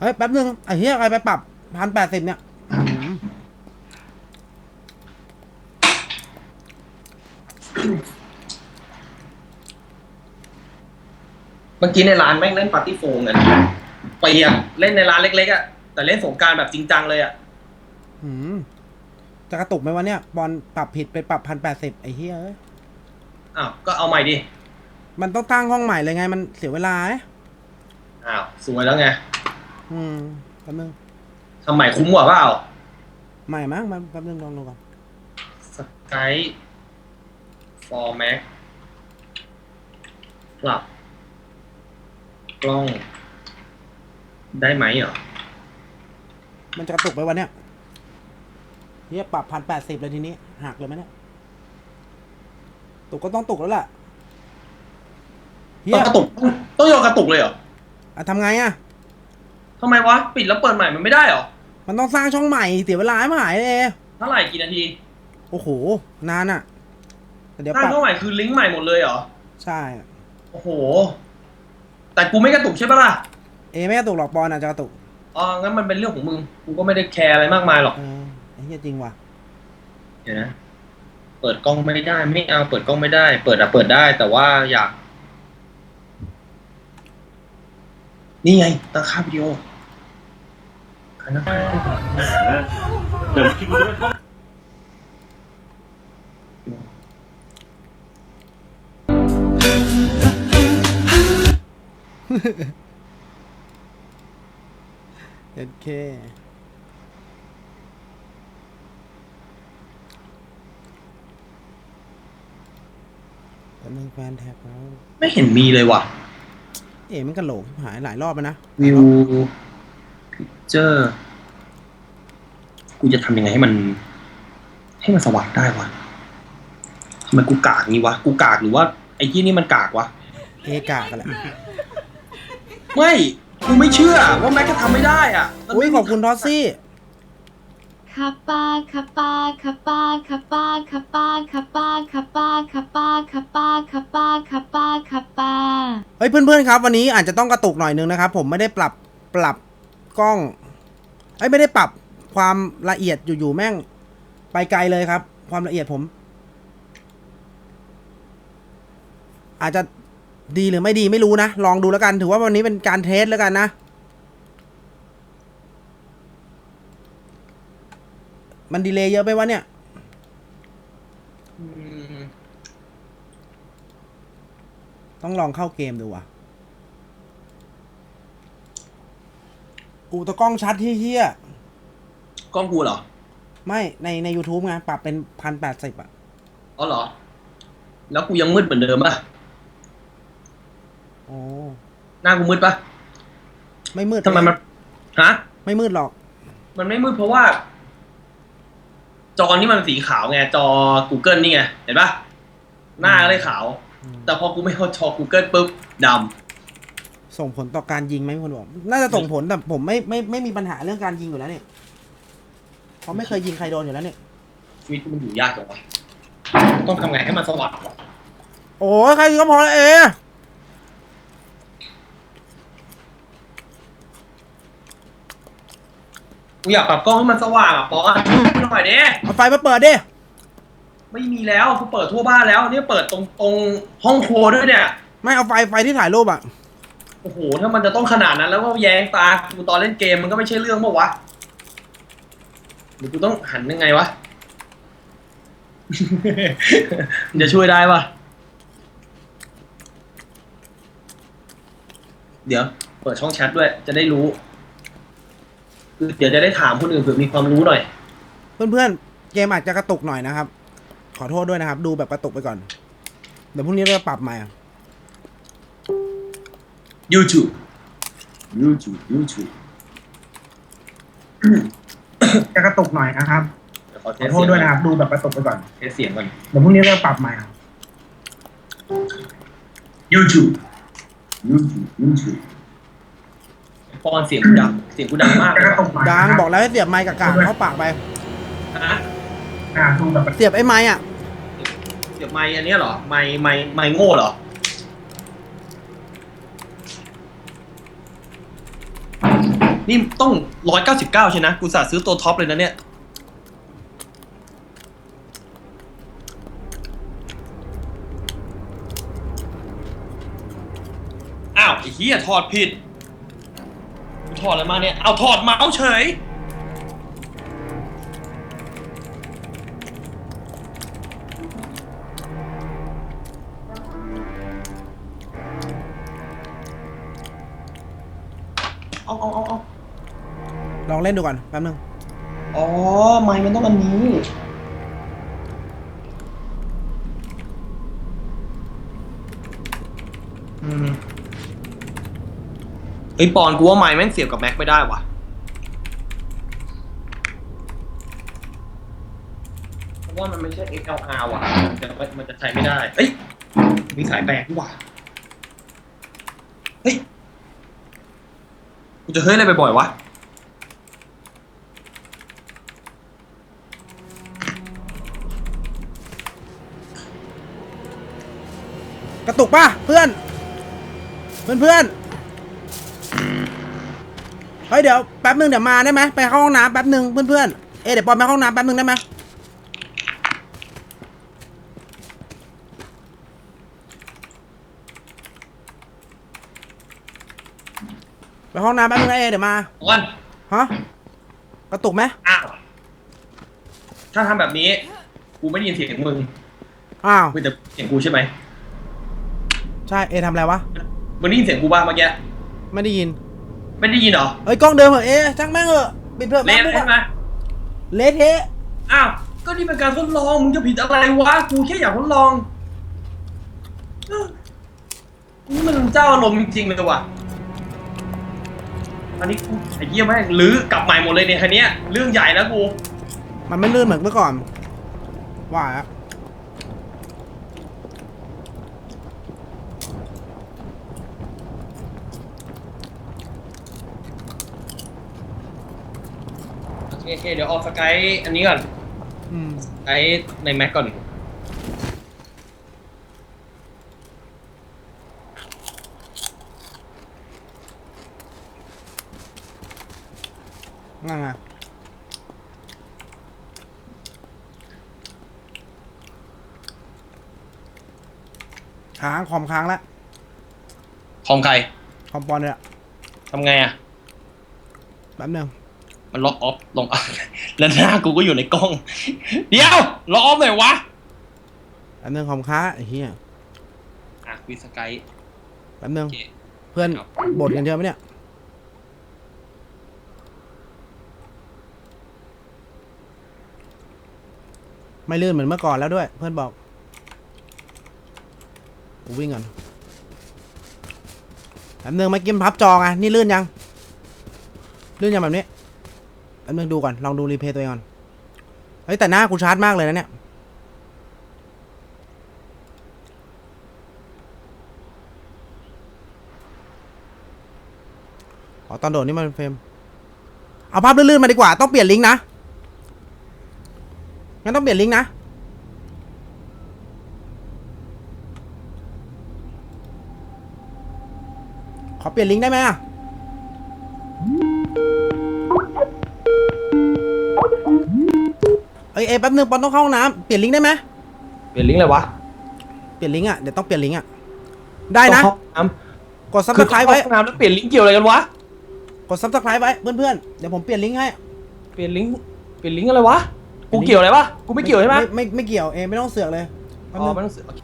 เฮ้ยแป๊บนึงไอ้เหี้ยอะไรไปปรับพันแปดสิบเนี่ยอืมเมื่อกี้ในร้านแม่งเล่นปาร์ตี้โฟงกันไปอะเล่นในร้านเล็กๆอะแต่เล่นสงกรารแบบจริงจังเลยอะอืมจะกระตุกไหมวะเนี่ย บอลปรับผิดไปปรับพันแปดสิบไอ้เหี้ยเอ้ยอ้าวก็เอาใหม่ดิมันต้องตั้งห้องใหม่เลยไง มันเสียเวลาไอ้อ้าวสวยแล้วไง อืมแป๊บนึงทำใหม่คุ้มกว่าเปล่าใหม่มั้งมาแป๊บนึงลองดูก่อนสกายฟอร์แม็กปรับ กล้อง ได้ไหมเหรอ มันจะกระตุกไปวันเนี้ยเฮียปรับพันแปดสิบเลยทีนี้หักเลยไหมเนี่ยตุกก็ต้องตุกแล้วล่ะเฮีต้อยงกระตุก ต้องยอมกระตุกเลยเหรอ อะทำไงอะ ทำไมวะ ปิดแล้วเปิดใหม่มันไม่ได้เหรอ มันต้องสร้างช่องใหม่เสียเวลาให้มันหายเลย เท่าไหร่กี่นาทีโอ้โห นานอะแต่เดี๋ยวสร้างปรับเท่าไหร่คือลิงก์ใหม่หมดเลยเหรอ ใช่ โอ้โห แต่กูไม่กระตุกใช่ปะล่ะ เอไม่กระตุกหรอกบอลอาจจะกระตุกอ๋อ งั้นมันเป็นเรื่องของมึง กูก็ไม่ได้แคร์อะไรมากมายหรอก เออไอ้เฮียจริงว่ะ เดี๋ยวนะ เปิดกล้องไม่ได้ ไม่เอา เปิดกล้องไม่ได้ เปิดอะเปิดได้ แต่ว่าอยาก นี่ไงตั้งค่าวิดีโออันนั้น Temos que mudar เอ็ดเคแป๊บนึงแฟนแท็กแล้ว ไม่เห็นมีเลยว่ะ เอ๋มันกระโหลกหายหลายรอบแล้วนะวิวพิ เจอร์กูจะทำยังไงให้มัน ให้มันสว่างได้วะทำไมกูกากงี้วะ กูกากหรือว่าไอ้ที่นี่มันกากวะ เอกากันแหละไม่กูไม่เชื่อว่าแม็กจะทำไม่ได้อะมันอุ้ยไม่ขอบคุณทอสซี่ คัปป้าคัปป้าคัปป้าคัปป้าคัปป้าคัปป้าคัปป้าคัปป้าคัปป้าคัปป้าคัปป้าคัปป้า เฮ้ยเพื่อนๆครับวันนี้อาจจะต้องกระตุกหน่อยนึงนะครับ ผมไม่ได้ปรับปรับ กล้องไอ้ยไม่ได้ปรับความละเอียดอยู่ๆแม่ง ไปไกลเลยครับ ความละเอียดผม อาจจะดีหรือไม่ดีไม่รู้นะ ลองดูแล้วกัน ถือว่าวันนี้เป็นการเทสแล้วกันนะ มันดีเลย์เยอะไปวะเนี่ยอืมต้องลองเข้าเกมดูว่ะ อูแตะกล้องชัดที่เฮียกล้องกูเหรอ ไม่ในใน YouTube ไงปรับเป็นพันแปดสิบอะ อ๋อเหรอ แล้วกูยังมืดเหมือนเดิมป่ะ โอ้ หน้ากูมืดป่ะ ไม่มืดทำไมมันฮะ ไม่มืดหรอก มันไม่มืดเพราะว่า จอนี่มันสีขาวไง จอ Google นี่ไง เห็นป่ะ หน้าก็เลยขาวอืมแต่พอกูไม่เอาจอ Google ปุ๊บด ส่งผลต่อการยิงไหมคุณบอกน่าจะส่งผลแต่ผมไม่ไม่ไม่มีปัญหาเรื่องการยิงอยู่แล้วเนี่ยเพราะไม่เคยยิงใครโดนอยู่แล้วเนี่ยำชีวิตกูมันอยู่ยากจังวะต้องทำไงให้มันสว่างวะโอ้ยใครยิงก็พอแล้วเอกูอยากปรับกล้องให้มันสว่างอะปอนหน่อยเด้เอาไฟมาเปิดดิไม่มีแล้วกูเปิดทั่วบ้านแล้วเนี่ยเปิดตรงตรงห้องครัวด้วยเนี่ย ไม่เอาไฟไฟที่ถ่ายรูปอะ โอ้โห ถ้ามันจะต้องขนาดนั้นแล้วก็แย้งตากูตอนเล่นเกมมันก็ไม่ใช่เรื่องปะวะหรือกูต้องหันยังไงวะ มันจะช่วยได้ปะเดี๋ยว เปิดช่องแชทด้วย จะได้รู้คือเดี๋ยวจะได้ถามคนอื่นเผื่อมีความรู้หน่อย เพื่อนๆ เกมอาจจะกระตุกหน่อยนะครับ ขอโทษด้วยนะครับ ดูแบบกระตุกไปก่อน เดี๋ยวพรุ่งนี้เราจะปรับใหม่ YouTube YouTube YouTube จะกระตุกหน่อยนะครับเดี๋ยวขอเทขอสโทเสีษยงด้วยก่นะอคนรับดูแบบกระตุกไปก่อนเทสเสียงก่อน เดี๋ยวพรุ่งนี้เราปรับใหม่ครับ YouTube YouTube YouTube ปอนเสียงกูดัง เสียงกูดังมากจะเลยกระตุว่ะกหน่อยดังนะครับบอกแล้วให้เสียบไมค์กับกากเข้าปากไป ฮะอ่าดูแบบเสียบไอ้ไม้อะ เสียบไมค์อันเนี้ยเหรอ ไมค์ไมค์ไมค์โง่เหรอ นี่ต้องร้อยเก้าสิบเก้าใช่นะกูสาซื้อตัวท็อปเลยนะเนี่ย อ้าวไอ้เหี้ยถอดผิดกูถอดอะไรมาเนี่ย เอาถอดเมาส์เฉย เอาเอาเอาเอาลองเล่นดูก่อนแป๊บนึงอ๋อ ไม้มันต้องอันนี้ อืมเฮ้ยปอนกูว่าไม้แม่งเสียบกับแม็กไม่ได้ว่ะ เพราะว่ามันไม่ใช่ XLR ว่ะมันจะมันจะใช้ไม่ได้เฮ้ย มีสายแบกด้วยว่ะ เฮ้ย กูจะเฮ้ยอะไรบ่อยๆวะ กระตุกป่ะเพื่อน เพื่อนเพื่อนเฮ้ยเดี๋ยวแป๊บนึงเดี๋ยวมาได้ไหมไปเข้าห้องน้ำแป๊บนึงเพื่อนเพื่อนเอะเดี๋ยวปอนไปเข้าห้องน้ำแป๊บนึงได้ไหม ไปห้องน้ำแป๊บนึงนะเอะเดี๋ยวมาปอนฮะ กระตุกไหมอ้าวถ้าทำแบบนี้ กูไม่ได้ยินเสียงมึงอ้าวมึงแต่เสียงกูใช่ไหมใช่ เอะทำอะไรวะ มึงได้ยินเสียงกูบ้างเมื่อกี้ไม่ได้ยิน ไม่ได้ยินเหรอเอ้ยกล้องเดิมเหรอเอะช่างแม่งเหอะปิดเถอะเละแม่งใช่ไหมเละเทะอ้าวก็นี่เป็นการทดลองมึงจะผิดอะไรวะกูแค่อยากทดลองเอ้อนี่มันเจ้าอารมณ์จริงๆเลยว่ะ อันนี้กูไอ้เหี้ยแม่งลื้อกลับใหม่หมดเลยเนี่ยคันเนี้ยเรื่องใหญ่นะกูมันไม่ลื่นเหมือนเมื่อก่อน ว่าอะโอเคโอเคเดี๋ยวออกสกายอันนี้ก่อนอืมสกายในแม็กก่อน นั่นไงค้างคอมค้างแล้วคอมใครคอมปอนเนี่ยทำไงอะ แป๊บนึงมันล็อกออฟลง แล้วหน้ากูก็อยู่ในกล้อง เดี๋ยวล็อกออฟหน่อยวะ แป๊บนึงคอมค้างไอ้เหี้ยอะวิสกายแป๊บนึงโอเคเพื่อนครับบ่นกันเยอะไหมเนี่ย ไม่ลื่นเหมือนเมื่อก่อนแล้วด้วย เพื่อนบอกกูวิ่งก่อนแป๊บนึงเมื่อกี้มันพับจอไงนี่ลื่นยัง ลื่นยังแบบนี้แป๊บนึงดูก่อนลองดูรีเพย์ตัวเองก่อนเฮ้ยแต่หน้ากูชาร์จมากเลยนะเนี่ยอ๋อตอนโดดนี่มันเฟรมเอาภาพลื่นๆมาดีกว่าต้องเปลี่ยนลิงก์นะ งั้นต้องเปลี่ยนลิงก์นะ ขอเปลี่ยนลิงก์ได้ไหมอะเอ้ยเอ้ยแป๊บนึงปอนต้องเข้าห้องน้ำเปลี่ยนลิงก์ได้ไหมเปลี่ยนลิงก์เลยวะเปลี่ยนลิงก์อะเดี๋ยวต้องเปลี่ยนลิงก์อะได้นะ ต้องเข้าห้องน้กดซับำสไครต์ไว้เข้าห้องน้ำแล้วเปลี่ยนลิงก์เกี่ยวอะไรกันวะ กดซับสไครต์ไว้เพื่อนๆ เดี๋ยวผมเปลี่ยนลิงก์ให้ เปลี่ยนลิงก์เปลี่ยนลิงก์อะไรวะ กูเกี่ยวอะไรวะกูไม่เกี่ยวใช่ไหมไม่ไม่ไม่เกี่ยวเองไม่ต้องเสือกเลยแป๊บอ๋อนึง ไม่ต้องเสือกโอเค